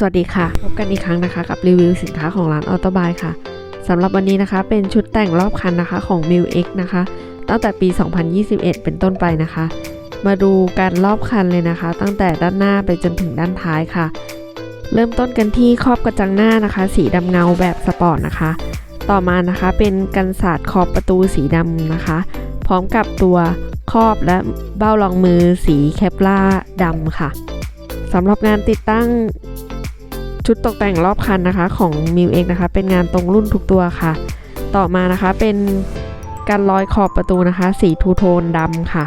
สวัสดีค่ะ พบกันอีกครั้งนะคะ กับรีวิวสินค้าของร้านออโตบายค่ะสำหรับวันนี้นะคะเป็นชุดแต่งรอบคันนะคะของ m i l X นะคะ ตั้งแต่ปี 2021 เป็นต้นไปนะคะ มาดูการรอบคันเลยนะคะ ตั้งแต่ด้านหน้าไปจนถึงด้านท้ายค่ะ เริ่มต้นกันที่ครอบกระจังหน้านะคะ สีดำเงาแบบสปอร์ตนะคะ ต่อมานะคะเป็นกันศาสตร์ขอบประตูสีดำนะคะ พร้อมกับตัวครอบและเบ้ารองมือสีแคปล่าดำค่ะสำหรับงานติดตั้ง ชุดตกแต่งรอบคันนะคะ ของ m i l X นะคะ เป็นงานตรงรุ่นทุกตัวค่ะ ต่อมานะคะเป็นการลอยขอบประตูนะคะ สีทูโทนดำค่ะ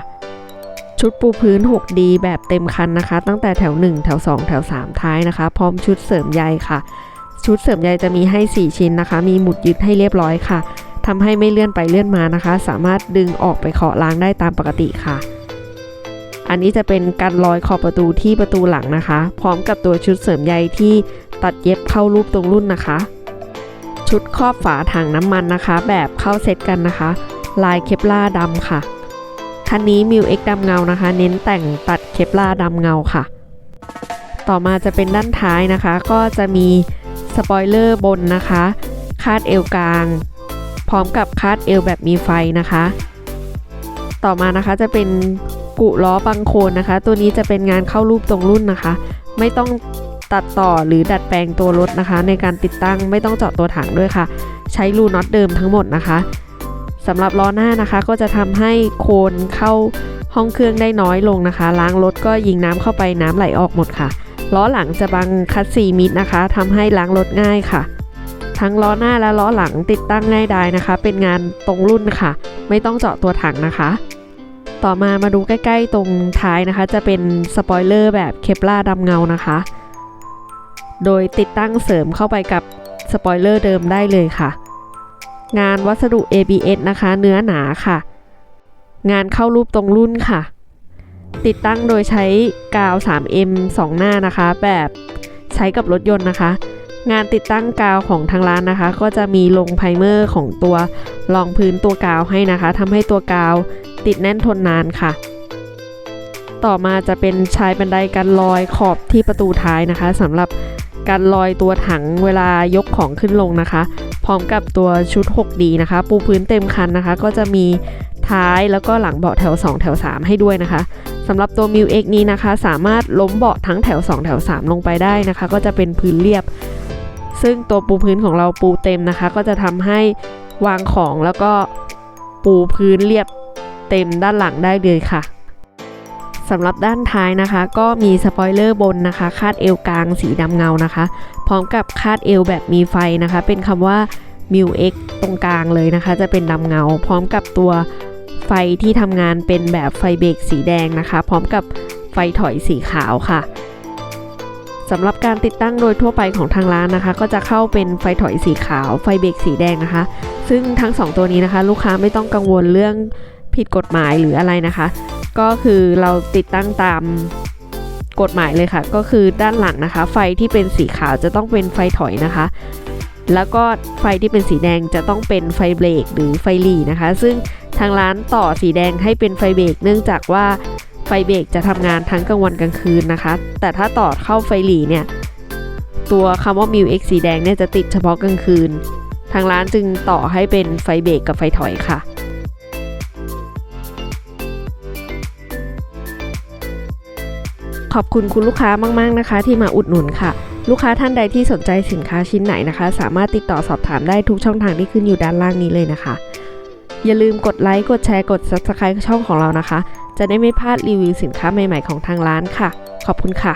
ชุดปูพื้น 6D แบบเต็มคันนะคะ ตั้งแต่แถว 1 แถว 2 แถว 3 ท้ายนะคะ พร้อมชุดเสริมใยค่ะ ชุดเสริมใยจะมีให้ 4 ชิ้นนะคะ มีหมุดยึดให้เรียบร้อยค่ะทำให้ไม่เลื่อนไปเลื่อนมานะคะ สามารถดึงออกไปเคาะล้างได้ตามปกติค่ะอันนี้จะเป็นการลอยขอบประตูที่ประตูหลังนะคะ พร้อมกับตัวชุดเสริมใยที่ ตัดเย็บเข้ารูปตรงรุ่นนะคะ ชุดครอบฝาถังน้ำมันนะคะ แบบเข้าเซตกันนะคะ ลายเคปล่าดำค่ะ คันนี้มิวเอ็กดำเงานะคะ เน้นแต่งตัดเคปล่าดำเงาค่ะ ต่อมาจะเป็นด้านท้ายนะคะ ก็จะมีสปอยเลอร์บนนะคะ คาดเอวกลาง พร้อมกับคาดเอวแบบมีไฟนะคะ ต่อมานะคะจะเป็นกุล้อบังโคนนะคะ ตัวนี้จะเป็นงานเข้ารูปตรงรุ่นนะคะ ไม่ต้อง ตัดต่อหรือดัดแปลงตัวรถนะคะ ในการติดตั้งไม่ต้องเจาะตัวถังด้วยค่ะ ใช้รูน็อตเดิมทั้งหมดนะคะสำหรับล้อหน้านะคะก็จะทำให้โคนเข้าห้องเครื่องได้น้อยลงนะคะ ล้างรถก็ยิงน้ำเข้าไปน้ำไหลออกหมดค่ะ ล้อหลังจะบังคัดซีมิดนะคะทำให้ล้างรถง่ายค่ะ ทั้งล้อหน้าและล้อหลังติดตั้งง่ายดายนะคะ เป็นงานตรงรุ่นค่ะ ไม่ต้องเจาะตัวถังนะคะ ต่อมามาดูใกล้ ๆ ตรงท้ายนะคะ จะเป็นสปอยเลอร์แบบเคปล่าดำเงานะคะ โดยติดตั้งเสริมเข้าไปกับสปอยเลอร์เดิมได้เลยค่ะ งานวัสดุ ABS นะคะ เนื้อหนาค่ะ งานเข้ารูปตรงรุ่นค่ะ ติดตั้งโดยใช้กาว 3M 2 หน้านะคะ แบบใช้กับรถยนต์นะคะ งานติดตั้งกาวของทางร้านนะคะ ก็จะมีลงไพรเมอร์ของตัวรองพื้นตัวกาวให้นะคะทำให้ตัวกาวติดแน่นทนนานค่ะต่อมาจะเป็นชายบันไดกันลอยขอบที่ประตูท้ายนะคะสำหรับ การลอยตัวถังเวลายกของขึ้นลงนะคะ พร้อมกับตัวชุด 6D นะคะ ปูพื้นเต็มคันนะคะ ก็จะมีท้ายแล้วก็หลังเบาะแถว 2 แถว 3 ให้ด้วยนะคะสำหรับตัว m ิ X นี้นะคะ สามารถล้มเบาะทั้งแถว 2 แถว 3 ลงไปได้นะคะ ก็จะเป็นพื้นเรียบ ซึ่งตัวปูพื้นของเราปูเต็มนะคะ ก็จะทำให้วางของแล้วก็ปูพื้นเรียบเต็มด้านหลังได้เลยค่ะ สำหรับด้านท้ายนะคะ ก็มีสปอยเลอร์บนนะคะ คาดเอวกลางสีดำเงานะคะ พร้อมกับคาดเอวแบบมีไฟนะคะ เป็นคำว่า m i l X ตรงกลางเลยนะคะ จะเป็นดำเงา พร้อมกับตัวไฟที่ทำงานเป็นแบบไฟเบรกสีแดงนะคะ พร้อมกับไฟถอยสีขาวค่ะสำหรับการติดตั้งโดยทั่วไปของทางร้านนะคะ ก็จะเข้าเป็นไฟถอยสีขาว ไฟเบรกสีแดงนะคะ ซึ่งทั้ง 2 ตัวนี้นะคะ ลูกค้าไม่ต้องกังวลเรื่องผิดกฎหมายหรืออะไรนะคะ ก็คือเราติดตั้งตามกฎหมายเลยค่ะ ก็คือด้านหลังนะคะ ไฟที่เป็นสีขาวจะต้องเป็นไฟถอยนะคะ แล้วก็ไฟที่เป็นสีแดงจะต้องเป็นไฟเบรกหรือไฟหลีนะคะ ซึ่งทางร้านต่อสีแดงให้เป็นไฟเบรกเนื่องจากว่าไฟเบรกจะทำงานทั้งกลางวันกลางคืนนะคะ แต่ถ้าต่อเข้าไฟหลีเนี่ยตัวคำว่า m i l X สีแดงเนี่ยจะติดเฉพาะกลางคืน ทางร้านจึงต่อให้เป็นไฟเบรกกับไฟถอยค่ะ ขอบคุณคุณลูกค้ามากๆนะคะ ที่มาอุดหนุนค่ะ ลูกค้าท่านใดที่สนใจสินค้าชิ้นไหนนะคะ สามารถติดต่อสอบถามได้ทุกช่องทางที่ขึ้นอยู่ด้านล่างนี้เลยนะคะ อย่าลืมกดไลค์กดแชร์กด Subscribe ช่องของเรานะคะ จะได้ไม่พลาดรีวิวสินค้าใหม่ๆของทางร้านค่ะ ขอบคุณค่ะ